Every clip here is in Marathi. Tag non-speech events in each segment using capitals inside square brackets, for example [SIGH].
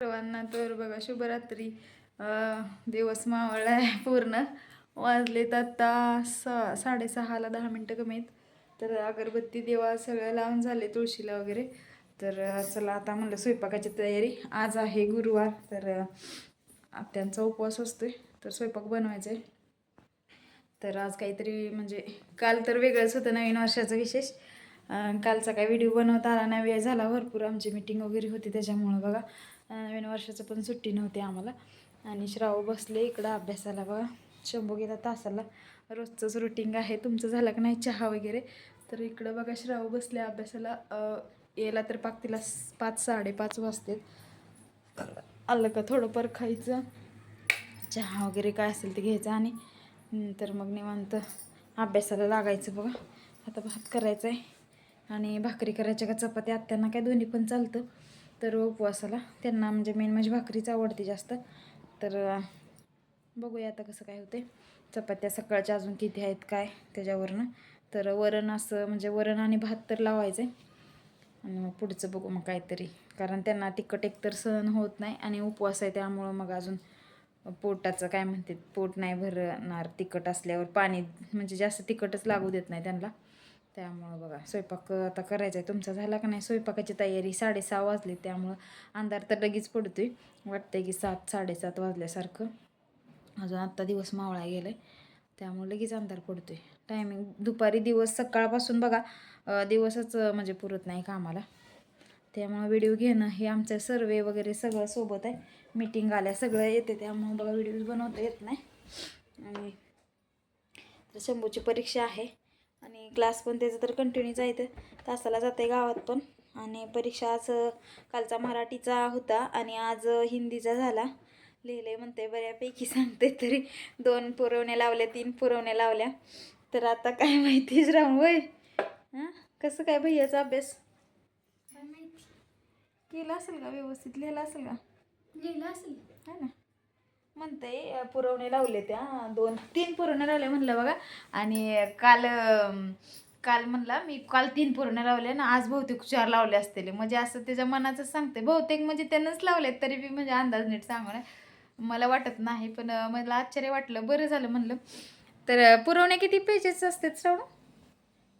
सर्वांना तर बघा शुभरात्री. दिवस मावळला आहे पूर्ण. वाजलेत आत्ता सा साडेसहाला दहा मिनटं कमी आहेत. तर अगरबत्ती देवा सगळं लावून झाले तुळशीला वगैरे. तर चला आता म्हणलं स्वयंपाकाची तयारी. आज आहे गुरुवार तर त्यांचा उपवास उपवास आहे तर स्वयंपाक बनवायचा आहे तर आज काहीतरी म्हणजे काल तर वेगळंच होतं नवीन वर्षाचं विशेष. कालचा काही व्हिडिओ बनवता आला नाही वेळ झाला भरपूर. आमची मिटिंग वगैरे होती त्याच्यामुळं बघा. नवीन वर्षाचं पण सुट्टी नव्हती आम्हाला. आणि श्राव बसले इकडं अभ्यासाला बघा. शंभू गेला तासाला. रोजचंच रुटीन आहे. तुमचं झालं का नाही? चहा वगैरे? तर इकडं बघा श्राव बसले अभ्यासाला. यायला तर पाक तिला पाच साडेपाच वाजते आलं का थोडंफार खायचं. चहा वगैरे काय असेल ते घ्यायचं आणि नंतर मग निवांत अभ्यासाला लागायचं बघा. आता भात करायचा आहे आणि भाकरी करायच्या का? चपाती आत्यांना काय? दोन्ही पण चालतं. तर उपवासाला. त्यांना म्हणजे मेन म्हणजे भाकरीच आवडते जास्त. तर बघूया आता कसं काय होते चपात्या सकाळच्या अजून किती आहेत काय त्याच्यावरनं. तर वरण असं म्हणजे वरण आणि भात तर लावायचं आहे आणि मग पुढचं बघू मग काहीतरी. कारण त्यांना तिखट एकतर सहन होत नाही आणि उपवास आहे त्यामुळं मग अजून पोटाचं काय म्हणते पोट नाही भरणार तिखट असल्यावर पाणी म्हणजे जास्त तिखटच लागू देत नाही त्यांना. त्यामुळं बघा स्वयंपाक आता करायचा आहे. तुमचा झाला का नाही स्वयंपाकाची तयारी? साडेसहा वाजली त्यामुळं अंधार तर लगेच पडतोय. वाटतंय की सात साडेसात वाजल्यासारखं. अजून आत्ता दिवस मावळा गेला आहे त्यामुळे लगेच अंधार पडतोय. टायमिंग दुपारी दिवस सकाळपासून बघा दिवसच म्हणजे पुरत नाही कामाला. त्यामुळं व्हिडिओ घेणं हे आमचं सर्वे वगैरे सगळं सोबत आहे. मीटिंग आल्या सगळं येते. त्यामुळं बघा व्हिडिओज बनवता येत नाही. आणि तर शंभूची परीक्षा आहे. आणि क्लास पण त्याचं तर आहे तर तासाला जाते गावात पण. आणि परीक्षा आज अं, कालचा मराठीचा होता आणि आज हिंदीचा झाला. लिहिले म्हणते बऱ्यापैकी सांगते तरी. दोन पुरवण्या लावल्या तीन पुरवण्या लावल्या. तर आता काय माहितीच राहून वय हां? कसं काय भैयाचा अभ्यास? केला असेल का व्यवस्थित? लिहिला असेल का? लिहिलं असेल. है ना. म्हणते पुरवणे लावले त्या दोन तीन पुरवणे लावले म्हणलं बघा. आणि काल काल म्हणला मी काल तीन पुरवण्या लावले ना आज बहुतेक चार लावले असतील. म्हणजे असं त्याच्या मनाचं सांगते. बहुतेक म्हणजे त्यानंच लावलेत तरी बी म्हणजे अंदाज नीट सांगू मला वाटत नाही पण मला आश्चर्य वाटलं. बरं झालं म्हणलं. तर पुरवणे किती पेजेस असतात श्रावण?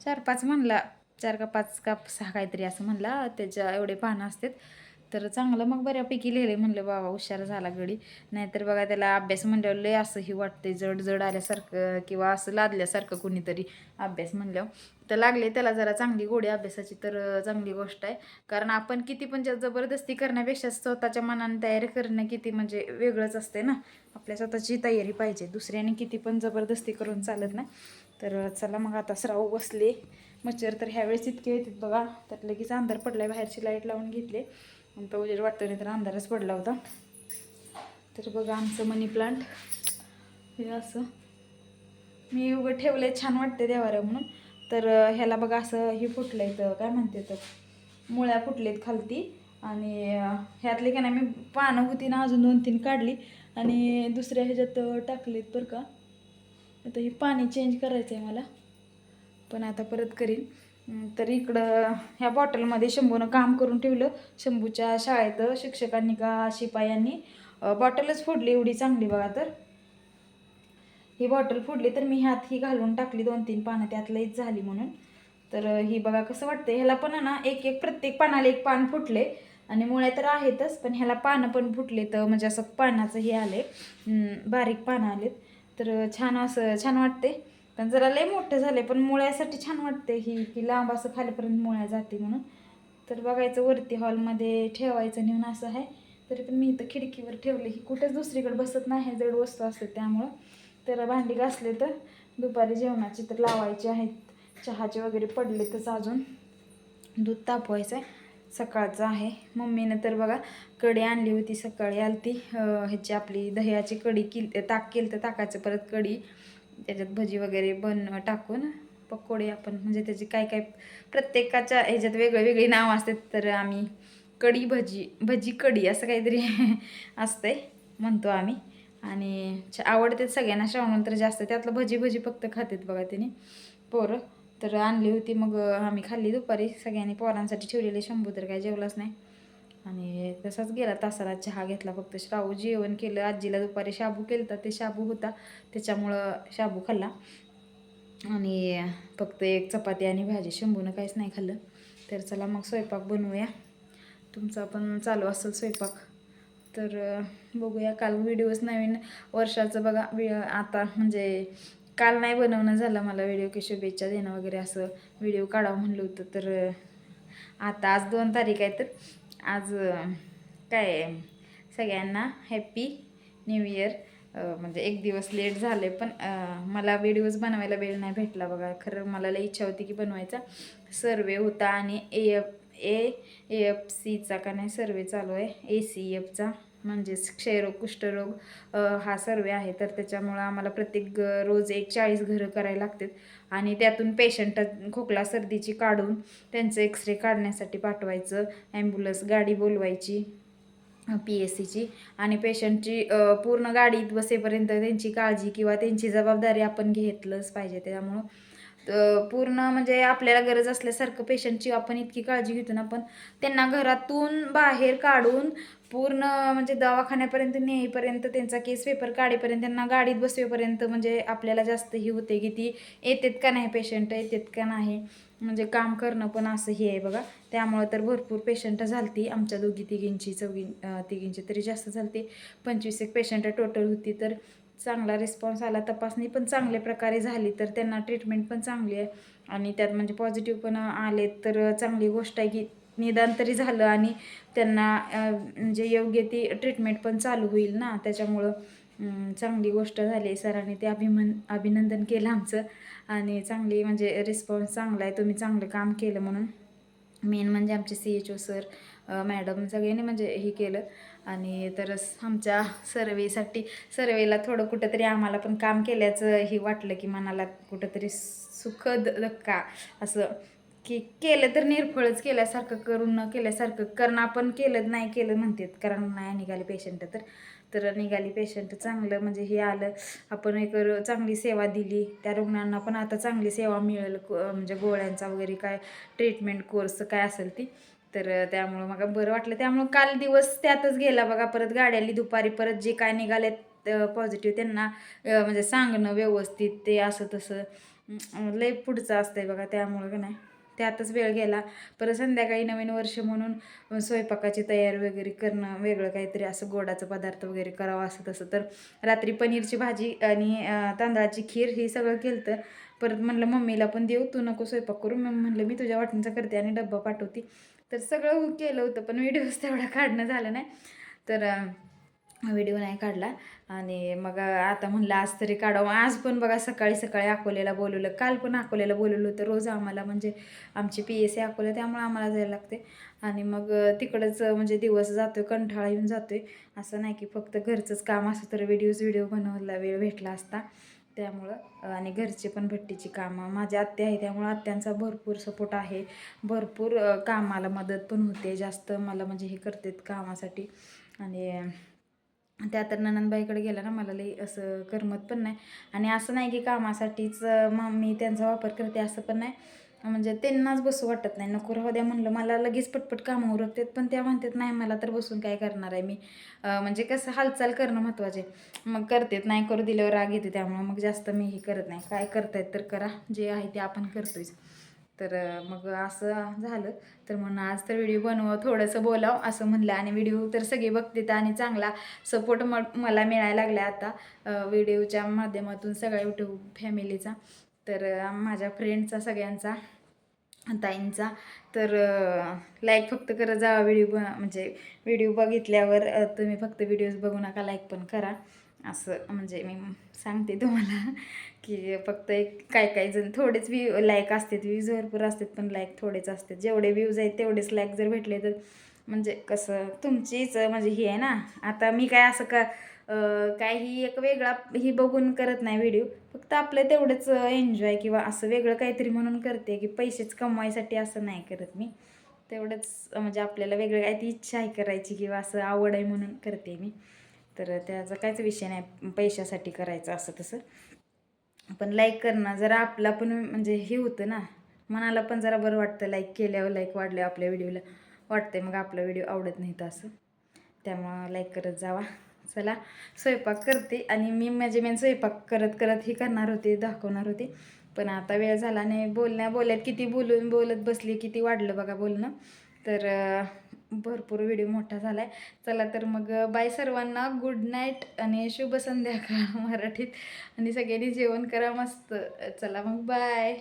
चार पाच म्हणला. चार का पाच का सहा काहीतरी असं म्हणला. त्याच्या एवढे पानं असतात. तर चांगलं मग बऱ्यापैकी लिहिले म्हणलं बाबा हुशार झाला गडी. नाहीतर बघा त्याला अभ्यास म्हणल्यावर लय असंही वाटते जड जड आल्यासारखं किंवा असं लादल्यासारखं कुणीतरी अभ्यास म्हणल्यावर तर लागले त्याला जरा चांगली गोडी अभ्यासाची तर चांगली गोष्ट आहे. कारण आपण किती पण जबरदस्ती करण्यापेक्षा स्वतःच्या मनाने तयारी करणं किती म्हणजे वेगळंच असते ना. आपल्या स्वतःची तयारी पाहिजे दुसऱ्याने किती पण जबरदस्ती करून चालत नाही. तर चला मग आता स्राव बसले. मच्छर तर ह्यावेळेस इतके येतात बघा. तर लगेच अंधार पडलाय बाहेरची लाइट लावून घेतले. आणि तो उजेड वाटतो नाही तर अंधारच पडला होता. तर बघा आमचं मनी प्लांट हे असं. मी उगं ठेवलंय छान वाटते देवाऱ्या म्हणून. तर ह्याला बघा असं हे फुटलंय तर काय म्हणते तर मुळ्या फुटलेत खालती. आणि ह्यातले की नाही मी पानं होती ना अजून दोन तीन काढली. आणि दुसऱ्या ह्याच्यात टाकलेत बरं का. आता हे पाणी चेंज करायचं आहे मला. पण आता परत करीन. तर इकडं ह्या बॉटलमध्ये शंभूनं काम करून ठेवलं. शंभूच्या शाळेत शिक्षकांनी का शिपायांनी बॉटलच फोडली एवढी चांगली बघा तर. ही बॉटल फोडली तर मी ह्यात ही घालून टाकली दोन तीन पानं त्यात लईच झाली म्हणून. तर ही बघा कसं वाटतं ह्याला पण आहे ना एक एक प्रत्येक पानाला एक पान फुटले. आणि मुळे तर आहेतच पण ह्याला पानं पण फुटले तर म्हणजे असं पानाचं हे आले बारीक पानं आलेत. तर छान असं छान वाटते पण जरा लय मोठं झाले पण मुळ्यासाठी छान वाटते ही की लांब असं खालीपर्यंत मुळ्या जाते म्हणून. तर बघायचं वरती हॉलमध्ये ठेवायचं नेऊन असं आहे. तरी पण मी इथं खिडकीवर ठेवले ही कुठेच दुसरीकडे बसत नाही जड वस्तू असते त्यामुळं. तर भांडी घासले तर दुपारी जेवणाची तर लावायची आहेत. चहाचे वगैरे पडले पडलेतच अजून दूध तापवायचं आहे. सकाळचं आहे. मम्मीनं तर बघा कढी आणली होती सकाळी आलती. ह्याची आपली दह्याची कढी किल ताक केलं तर ताकाचं परत कढी. त्याच्यात भजी वगैरे बन टाकून पकोडे आपण म्हणजे त्याचे काय काय प्रत्येकाच्या ह्याच्यात वेगळे वेगळी नाव असतात तर आम्ही कढी भजी भजी कढी असं काहीतरी [LAUGHS] असतंय म्हणतो आम्ही. आणि छ- आवडते सगळ्यांना श्रावणानंतर जास्त त्यातलं भजी भजी फक्त खातात बघा त्याने पोरं तर आणली होती मग आम्ही खाल्ली दुपारी सगळ्यांनी पोरांसाठी ठेवलेले शंभू तर काय जेवलाच नाही. आणि तसाच गेला तासाला चहा घेतला. फक्त श्रावू जेवण केलं. आजीला दुपारी शाबू केलं ते शाबू होता. त्याच्यामुळं शाबू खाल्ला. आणि फक्त एक चपाती आणि भाजी. शंभूनं काहीच नाही खाल्लं. तर चला मग स्वयंपाक बनवूया. तुमचा पण चालू असेल स्वयंपाक. तर बघूया. काल व्हिडिओज नवीन वर्षाचं बघा. वि- आता म्हणजे काल नाही बनवणं झालं मला व्हिडिओ की शुभेच्छा देणं वगैरे असं. व्हिडिओ काढावं म्हणलं होतं. तर आता आज दोन तारीख आहे तर. आज काय सगळ्यांना हॅपी न्यू इयर म्हणजे एक दिवस लेट झाले पण मला व्हिडिओज बनवायला वेळ नाही भेटला बघा. खरं मला लई इच्छा होती की बनवायचा. सर्वे होता आणि ए एफ ए एफ सीचा का नाही सर्वे चालू आहे. ए सी एफचा म्हणजेच क्षयरोग कुष्ठरोग हा सर्वे आहे. तर त्याच्यामुळं आम्हाला प्रत्येक रोज एक चाळीस घरं करायला लागतात. आणि त्यातून पेशंट खोकला सर्दीची काढून त्यांचं एक्सरे काढण्यासाठी पाठवायचं. ॲम्ब्युलन्स गाडी बोलवायची पी एस सीची आणि पेशंटची पूर्ण गाडीत बसेपर्यंत त्यांची काळजी किंवा त्यांची जबाबदारी आपण घेतलंच पाहिजे. त्यामुळं पूर्ण म्हणजे आपल्याला गरज असल्यासारखं पेशंटची आपण इतकी काळजी घेतो ना पण त्यांना घरातून बाहेर काढून पूर्ण म्हणजे दवाखान्यापर्यंत नेईपर्यंत त्यांचा केस पेपर काढेपर्यंत त्यांना गाडीत बसवेपर्यंत म्हणजे आपल्याला जास्त ही होते की ती येतात का नाही पेशंट येतात का नाही म्हणजे काम करणं पण असं हे आहे बघा. त्यामुळं तर भरपूर पेशंट झालती आमच्या दोघी तिघींची चौघी तिघींची तरी जास्त झालती. पंचवीस एक पेशंट टोटल होती तर चांगला रिस्पॉन्स आला तपासणी पण चांगल्या प्रकारे झाली तर त्यांना ट्रीटमेंट पण चांगली आहे. आणि त्यात म्हणजे पॉझिटिव्ह पण आले तर चांगली गोष्ट आहे की निदान तरी झालं आणि त्यांना म्हणजे योग्य ती ट्रीटमेंट पण चालू होईल ना. त्याच्यामुळं चांगली गोष्ट झाली. सरांनी ते अभिमन अभिनंदन केलं आमचं. आणि चांगली म्हणजे रिस्पॉन्स चांगला आहे. तुम्ही चांगलं काम केलं म्हणून. मेन म्हणजे आमचे C H O sir madam सगळ्यांनी म्हणजे हे केलं. आणि तर आमच्या सर्वेसाठी सर्वेला थोडं कुठंतरी आम्हाला पण काम केल्याचं हे वाटलं की मनाला कुठंतरी सुखद धक्का असं. की केलं तर निर्फळच केल्यासारखं करून न केल्यासारखं करणं आपण केलं नाही केलं म्हणतात. कारण नाही निघाले पेशंट तर. तर निघाली पेशंट चांगलं म्हणजे हे आलं. आपण एक चांगली सेवा दिली. त्या रुग्णांना पण आता चांगली सेवा मिळेल. म्हणजे गोळ्यांचा वगैरे काय ट्रीटमेंट कोर्स काय असेल ती. तर त्यामुळं मला बरं वाटलं. त्यामुळं काल दिवस त्यातच गेला बघा परत गाड्याली दुपारी परत जे काय निघालेत पॉझिटिव्ह त्यांना म्हणजे सांगणं व्यवस्थित ते असं तसं लय पुढचं असतंय बघा त्यामुळं का नाही. त्यातच वेळ गेला. परत संध्याकाळी नवीन वर्ष म्हणून स्वयंपाकाची तयारी वगैरे करणं वेगळं काहीतरी असं गोडाचं पदार्थ वगैरे करावं असं तसं. तर रात्री पनीरची भाजी आणि तांदळाची खीर हे सगळं केलं तर परत म्हणलं मम्मीला पण देऊ तू नको स्वयंपाक करू. मग म्हणलं मी तुझ्या वाटणीचा करते आणि डब्बा पाठवते. तर सगळं केलं होतं पण व्हिडिओज [LAUGHS] तेवढा काढणं झालं नाही. तर व्हिडिओ नाही काढला. आणि मग आता म्हणलं आज तरी काढावं. आज पण बघा सकाळी सकाळी अकोल्याला बोलवलं. काल पण अकोल्याला बोलवलं होतं. रोज आम्हाला म्हणजे आमची पी एस सी अकोला त्यामुळे आम्हाला जायला लागते. आणि मग तिकडंच म्हणजे दिवस जातोय कंठाळा येऊन जातोय. असं नाही की फक्त घरचंच काम असं तर व्हिडिओज व्हिडिओ बनवला वेळ भेटला असता. त्यामुळं आणि घरचे पण भट्टीची कामं. माझ्या आत्या आहे त्यामुळं आत्यांचा भरपूर सपोर्ट आहे. भरपूर कामाला मदत पण होते. जास्त मला म्हणजे हे करतात कामासाठी. आणि त्या तर ननंदबाईकडे गेला ना मला लई असं करमत पण नाही. आणि असं नाही की कामासाठीच मग मी त्यांचा वापर करते असं पण नाही. म्हणजे त्यांनाच बसू वाटत नाही. नको राहू द्या म्हणलं. मला लगेच पटपट कामं उरकतात पण त्या म्हणतात नाही मला तर बसून काय करणार आहे मी. म्हणजे कसं हालचाल करणं महत्त्वाचे मग करतेत नाही करू दिल्यावर राग येते त्यामुळं. मग जास्त मी हे करत नाही. काय करतायत तर करा. जे आहे ते आपण करतोच तर मग असं झालं. तर म्हणून आज तर व्हिडिओ बनव थोडंसं बोलाव असं म्हणलं. आणि व्हिडिओ तर सगळे बघतात आणि चांगला सपोर्ट म मला मिळायला लागला आता. व्हिडिओच्या माध्यमातून सगळ्या यूट्यूब फॅमिलीचा तर माझ्या फ्रेंडचा सगळ्यांचा ताईंचा. तर लाईक फक्त करत जावा व्हिडिओ ब म्हणजे व्हिडिओ बघितल्यावर तुम्ही फक्त व्हिडिओज बघू नका लाईक पण करा. असं म्हणजे मी सांगते तुम्हाला [LAUGHS] की फक्त एक काय काय जण थोडेच व्ह्यू लाईक असतात व्ह्यूज भरपूर असतात पण लाईक थोडेच असतात. जेवढे व्ह्यूज आहेत तेवढेच लाईक जर भेटले तर म्हणजे कसं तुमचीच म्हणजे ही आहे ना. आता मी काय असं का काय काही एक वेगळा ही बघून करत नाही व्हिडिओ फक्त आपलं तेवढंच एन्जॉय किंवा असं वेगळं काहीतरी म्हणून करते की पैसेच कमवायसाठी असं नाही करत मी. तेवढंच म्हणजे आपल्याला वेगळं काय ती इच्छा आहे करायची किंवा असं आवड आहे म्हणून करते मी. तर त्याचा काहीच विषय नाही पैशासाठी करायचं असं तसं. पण लाईक करणं जरा आपला पण म्हणजे हे होतं ना. मनाला पण जरा बरं वाटतं लाईक केल्यावर लाईक वाढल्यावर आपल्या व्हिडिओला वाटते मग आपला व्हिडिओ आवडत नाही तर असं. त्यामुळं लाईक करत जावा. चला स्वयंपाक करते आणि मी माझे मेन स्वयंपाक करत करत ही करणार होते दाखवणार होते. पण आता वेळ झाला नाही बोलण्या बोलत किती बोलून बोलत बसली किती वाढलं बघा बोलणं. तर भरपूर व्हिडिओ मोठा झाला आहे चला तर मग बाय सर्वांना गुड नाईट आणि शुभ संध्याकाळ [LAUGHS] मराठीत. आणि सगळ्यांनी जेवण करा मस्त. चला मग बाय